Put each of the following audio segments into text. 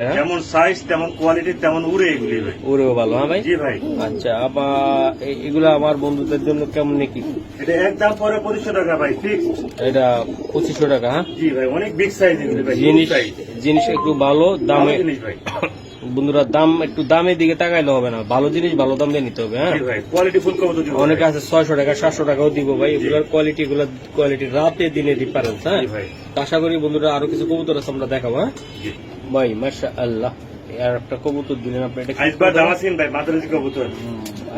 হ্যাঁ? যেমন সাইজ তেমন কোয়ালিটি তেমন উড়ে এগুলি ভাই। উড়েও ভালো হ্যাঁ ভাই? জি ভাই। আচ্ছা আবার এগুলো আমার বন্ধুদের জন্য কেমন নাকি? এটা একদম পরে পঁচিশশো টাকা ভাই ফিক্স এটা পঁচিশশো টাকা হ্যাঁ? জি ভাই অনেক বিগ সাইজ এগুলি ভাই জিনিস জিনিস একটু ভালো দামে জিনিস ভাই। বন্ধুরা দাম একটু দামের দিকে তাকাইলে হবে না। ভালো জিনিস ভালো দাম দিয়ে নিতে হবে হ্যাঁ? কোয়ালিটি ফুল কবুতর দিব অনেকে আছে ছয়শো টাকা সাতশো টাকাও দিব ভাই। এগুলোর কোয়ালিটি এগুলো কোয়ালিটি রাতে দিনে ডিফারেন্স হ্যাঁ? আশা করি বন্ধুরা আরও কিছু কবুতর আছে আমরা দেখাবো হ্যাঁ? ভাই মাসা আল্লাহ আর একটা কবুতর দিলেন আপনি এটা কি আইসবার ভাই মাদ্রাজি কবুতর।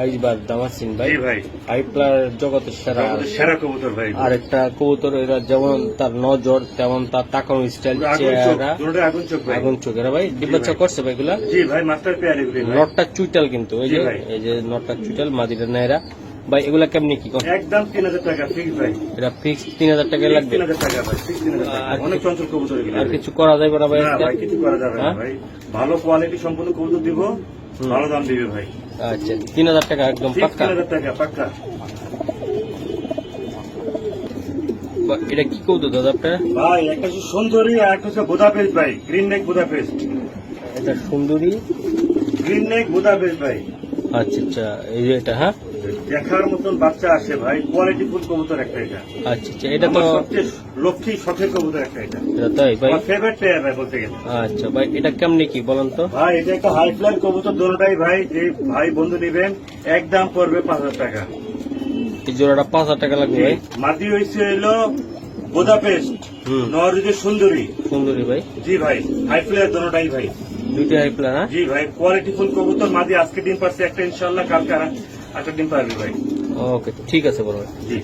হুম, দামাসিন ভাই। ভাই। আইপ্লার জগতের সেরা। সেরা কবুতর ভাই। আর একটা কবুতর এরা যেমন তার নজর তেমন তার তাকানো স্টাইল পুরো আগুন চোখ চেহারা। আগুন চোখ ভাই। ভাই। ডিব্বাচ্চা করছে ভাই এগুলা? জি ভাই মাস্টার পেয়ার এগুলি নটটা চুইটাল কিন্তু এই যে। এই যে নটটা চুইটাল মাদিটা নেয়রা। ভাই এগুলা কেমনি কি একদম তিন হাজার টাকা ফিক্স ভাই। এটা ফিক্স তিন হাজার টাকা লাগবে? তিন হাজার টাকা ভাই ফিক্স তিন হাজার আর অনেক চঞ্চল কবুতর আর কিছু করা যাবে না ভাই কিছু করা যাবে না হ্যাঁ? ভাই। ভালো কোয়ালিটি সম্পূর্ণ কবুতর দিব। ভালো দাম দিবে ভাই। আচ্ছা তিন হাজার টাকা একদম পাক্কা? তিন হাজার টাকা পাক্কা। এটা কি কৌতো দাদা আপনার? ভাই একটা হচ্ছে সুন্দরী আর একটা হচ্ছে বুদাপেস্ট ভাই গ্রিন নেক বুদাপেস্ট। এটা সুন্দরী? গ্রিন নেক বুদাপেস্ট ভাই। আচ্ছা আচ্ছা এই যে এটা হ্যাঁ? দেখার মতন বাচ্চা আসে ভাই কোয়ালিটি ফুল কবুতর একটা এটা। আচ্ছা আচ্ছা এটা তো সবচেয়ে লক্ষ্মী শখের কবুতর একটা এটা। তাই ভাই? আমার ফেভারিট প্লেয়ার ভাই বলতে গেলে। আচ্ছা ভাই এটা কেমনি কি বলেন তো? ভাই এটা একটা হাই ফ্লার কবুতর দোনোটাই ভাই যে ভাই বন্ধু নেবেন একদম পড়বে পাঁচ হাজার টাকা। এই জোড়াটা পাঁচ হাজার টাকা লাগবে ভাই? মাটি হয়েছে এলো বুদাপেস্ট নরওয়েজের সুন্দরী। সুন্দরী ভাই? জি ভাই হাই ফ্লার দোনোটাই ভাই। দুইটা হাই প্ল্যান হ্যাঁ? জি ভাই কোয়ালিটি ফুল কবুতর মাদি আজকে দিন পারছে একটা ইনশাল্লাহ কালকে আর দিন পারবে ভাই। ওকে ঠিক আছে বড় ভাই। জি।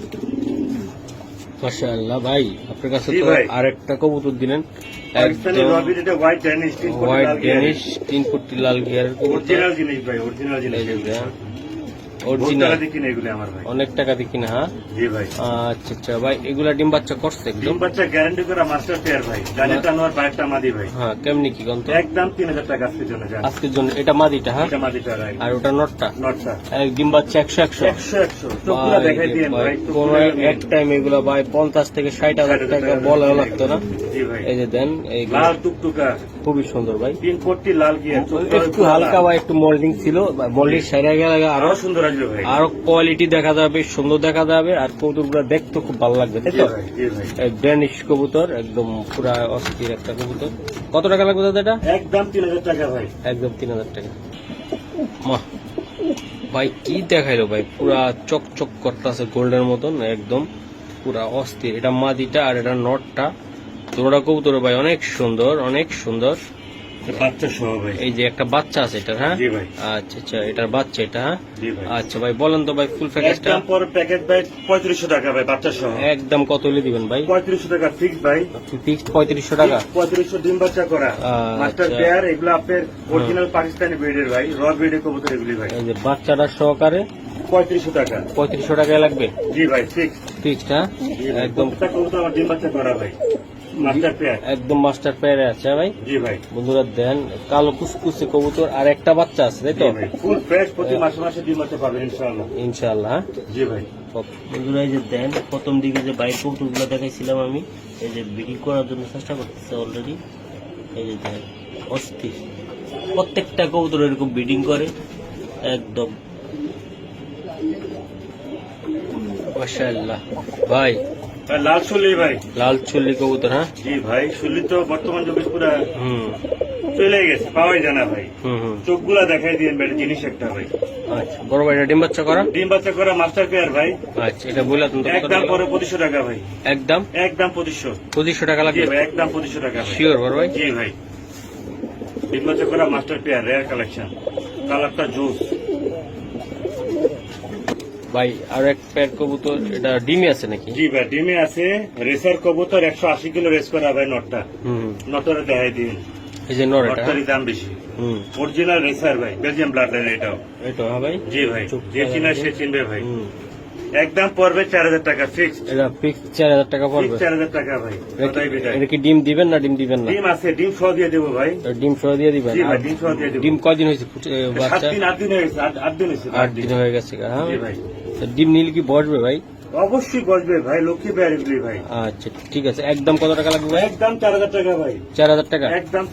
মাশাআল্লাহ ভাই আপনার কাছে তো। আরেকটা কবুতর দিলেন। হোয়াইট ড্যানিশ তিন লাল গিয়ার। ফুটি লাল গিয়ার অরিজিনাল জিনিস ভাই অরিজিনাল জিনিস অরিজিনাল কিনে এগুলো আমার ভাই। অনেক টাকা দিয়ে কিনা হ্যাঁ? জি ভাই। আচ্ছা আচ্ছা ভাই এগুলা ডিম বাচ্চা করছে ডিম বাচ্চা গ্যারান্টি করা মাস্টার পেয়ার ভাই। বাইকটা মাদি ভাই। হ্যাঁ কেমনি কি গন্ত একদম তিন হাজার টাকা আজকের জন্য আজকের জন্য এটা মাদিটা হ্যাঁ? এটা মাদিটা রাই আর ওটা নটটা? নটটা। এক ডিম বাচ্চা একশো একশো। একশো একশো। চোখগুলো দেখাই দিয়ে ভাই কোন এক টাইম এগুলা ভাই পঞ্চাশ থেকে ষাট হাজার টাকা বলা লাগতো না? জি ভাই। এই যে দেন এই লাল টুকটুকা। খুবই সুন্দর ভাই। তিন কোটি লাল গিয়ার একটু হালকা বা একটু মোল্ডিং ছিল মোল্ডিং সেরে গেলে আরও সুন্দর আসবে ভাই। আরও কোয়ালিটি দেখা যাবে সুন্দর দেখা যাবে আর কবুতরগুলো দেখতে খুব ভালো লাগবে তাই তো ড্যানিশ কবুতর একদম পুরা অস্থির একটা কবুতর। কত টাকা লাগবে দাদা এটা? একদম তিন হাজার টাকা ভাই। একদম তিন হাজার টাকা। মা ভাই কি দেখাইলো ভাই? পুরা চকচক করতেছে গোল্ডের মতন একদম পুরা অস্থির। এটা মাদিটা আর এটা নটটা তোরা কবুতর ভাই অনেক সুন্দর অনেক সুন্দর। বাচ্চা সহ ভাই। এই যে একটা বাচ্চা আছে এটার হ্যাঁ? জি ভাই। আচ্ছা আচ্ছা এটার বাচ্চা এটা হ্যাঁ? আচ্ছা ভাই বলেন তো ভাই ফুল প্যাকেজটা একদম পর প্যাকেট ভাই পঁয়ত্রিশশো টাকা ভাই বাচ্চা সহ। একদম কত হলে দিবেন ভাই? পঁয়ত্রিশশো টাকা ফিক্স ভাই। ফিক্সড পঁয়ত্রিশশো টাকা। পঁয়ত্রিশশো ডিম বাচ্চা করা। আচ্ছা। মাস্টার পেয়ার এগুলো আপনার অরিজিনাল পাকিস্তানি ব্রিডের ভাই র ব্রিডের কবুতর এগুলি ভাই। এই যে বাচ্চাটা সহকারে পঁয়ত্রিশশো টাকা। পঁয়ত্রিশশো টাকায় লাগবে? জি ভাই ফিক্স হ্যাঁ? একদম। কবুতর আমার ডিম বাচ্চা করা ভাই। একদম মাস্টার পেয়ারে আছে ভাই। জি ভাই। বন্ধুরা দেন কালো কুসকুসে কবুতর আর একটা বাচ্চা আছে তাই তো? ফুল ফ্রেশ প্রতি মাসে মাসে ডিম বাচ্চা পাবেন ইনশাআল্লাহ। ইনশাল্লাহ? জি ভাই। বন্ধুরা এই যে দেন প্রথম দিকে যে বাইক কবুতরগুলো দেখাইছিলাম আমি এই যে বিক্রি করার জন্য চেষ্টা করতেছে অলরেডি এই যে দেন অস্থির। প্রত্যেকটা কবুতর এরকম ব্রিডিং করে একদম। মাশাআল্লাহ। ভাই লাল চল্লি ভাই। লাল চল্লি কবুতর হ্যাঁ? জি ভাই চল্লি তো বর্তমান যুগে পুরা হুম। চলে গেছে পাওয়াই জানা ভাই। চোখগুলা দেখাই দিয়ে বেটা জিনিস একটা ভাই। আচ্ছা বড় ভাই ডিম বাচ্চা করা? ডিম বাচ্চা করা মাস্টার পেয়ার ভাই। আচ্ছা এটা বললাম তো একদম পরে পঁচিশশো টাকা ভাই। একদম? একদম পঁচিশশো। পঁচিশশো টাকা লাগবে? ভাই একদম পঁচিশশো টাকা শিওর বড় ভাই? জি ভাই। ডিম বাচ্চা করা মাস্টার পেয়ার রেয়ার কালেকশন কালারটা জুস ভাই আর এক প্যাক কবুতর এটা ডিমে আছে নাকি? জি ভাই ডিমে আছে। রেসার কবুতর একশো আশি কিলো রেস করা ভাই নটটা। হুম। নটরে দেখাই দিন এই যে নর এটা দাম বেশি। হুম। অরিজিনাল রেসার ভাই বেলজিয়াম ব্লাড লাইন এটাও এটা হ্যাঁ ভাই? জি ভাই যে চিনা সে চিনবে ভাই। একদম পড়বে চার হাজার টাকা ফিক্সড এটা ফিক্স চার হাজার টাকা পড়বে। চার হাজার টাকা ভাই এটা কি- ডিম দিবেন না ডিম দিবেন না? ডিম আছে ডিম সহ দিয়ে দেবো ভাই। ডিম সহ দিয়ে দিবেন। জি ভাই ডিম সহ দিয়ে দেবো। ডিম কয়দিন হয়েছে সাত দিন আট দিন হয়ে গেছে আট- দিন হয়েছে আট দিন। হয়ে গেছে হ্যাঁ? ভাই। ডিম নিলে কি বসবে ভাই? অবশ্যই বসবে ভাই লক্ষ্মী এগুলি ভাই। আচ্ছা ঠিক আছে। একদম কত টাকা লাগবে ভাই? একদম চার হাজার টাকা ভাই। চার হাজার টাকা? একদম